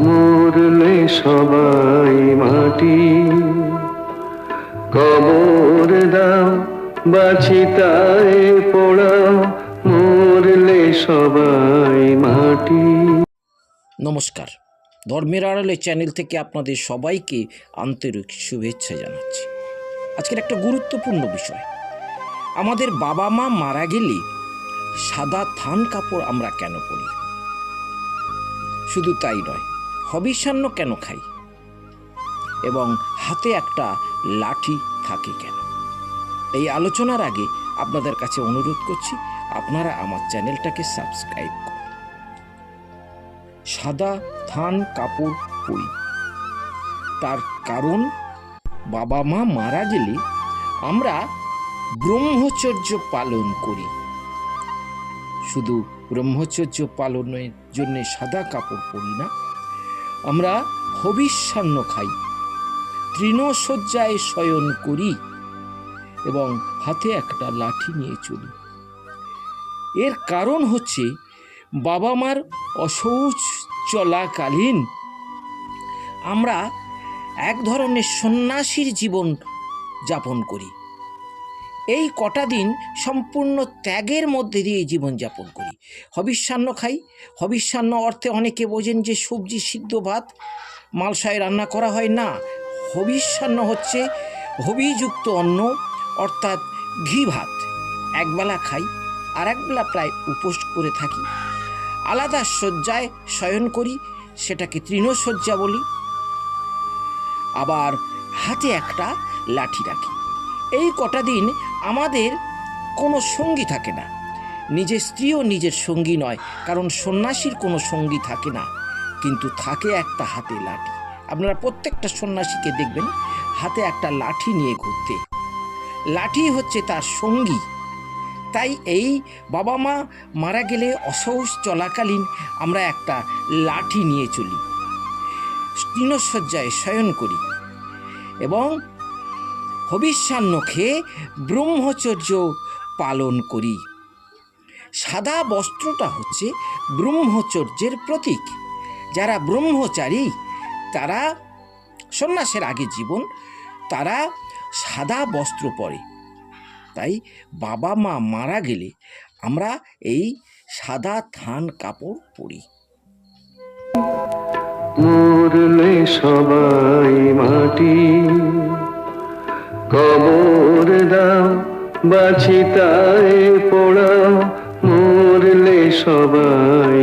মরলে সবাই মাটি। কবর দাও, বাছিতায় পোড়াও, মরলে সবাই মাটি। নমস্কার। ধর্মের আড়ালে চ্যানেল থেকে আপনাদের সবাইকে আন্তরিক শুভেচ্ছা জানাচ্ছি। আজকের একটা গুরুত্বপূর্ণ বিষয়। আমাদের বাবা মা মারা গেলে সাদা থান কাপড় আমরা কেন পরি? শুধু তাই নয় হবিষান্ন কেন খাই? এবং হাতে একটা লাঠি থাকে কেন? এই আলোচনার আগে আপনাদের কাছে অনুরোধ করছি, আপনারা আমার চ্যানেলটাকে সাবস্ক্রাইব করুন। সাদা থান কাপড় পরি। তার কারণ, বাবা মা মারা গেলে আমরা ব্রহ্মচর্য পালন করি। শুধু ব্রহ্মচর্য পালনের জন্য সাদা কাপড় পরি না আমরা হবিষ্যান্ন খাই। তৃণশয্যায় শয়ন করি এবং হাতে একটা লাঠি নিয়ে চলি। এর কারণ হচ্ছে বাবা মার অশৌচ চলাকালীন আমরা এক ধরনের সন্ন্যাসীর জীবন যাপন করি। এই কটা দিন সম্পূর্ণ ত্যাগের মধ্যে দিয়ে জীবন যাপন করি। হবিষ্যান্ন খাই। হবিষ্যান্ন অর্থে অনেকে বোঝেন যে সবজি সিদ্ধ ভাত, মালসায় রান্না করা হয় না। হবিষ্যান্ন হচ্ছে হবিযুক্ত অন্ন, অর্থাৎ ঘি ভাত। একবেলা খাই আর একবেলা প্রায় উপোস করে থাকি। আলাদা শয্যায় শয়ন করি, সেটাকে তৃণশয্যা বলি। আবার হাতে একটা লাঠি রাখি। এই কটা দিন আমাদের কোনো সঙ্গী থাকে না। নিজের স্ত্রীও নিজের সঙ্গী নয়, কারণ সন্ন্যাসীর কোনো সঙ্গী থাকে না। কিন্তু থাকে একটা হাতে লাঠি। আপনারা প্রত্যেকটা সন্ন্যাসীকে দেখবেন, হাতে একটা লাঠি নিয়ে ঘুরতে। লাঠি হচ্ছে তার সঙ্গী। তাই এই বাবা মা মারা গেলে অসহস চলাকালীন আমরা একটা লাঠি নিয়ে চলি। তৃণশয্যায় শয়ন করি। এবং হবিষ্যান্ন খেয়ে ব্রহ্মচর্য পালন করি। সাদা বস্ত্রটা হচ্ছে ব্রহ্মচর্যের প্রতীক। যারা ব্রহ্মচারী, তারা সন্ন্যাসের আগে জীবন, তারা সাদা বস্ত্র পরে। তাই বাবা মা মারা গেলে আমরা এই সাদা থান কাপড় পরি। মরলে সবাই মাটি। কবর দাও বাছিতায় পড়াও মরলে সবাই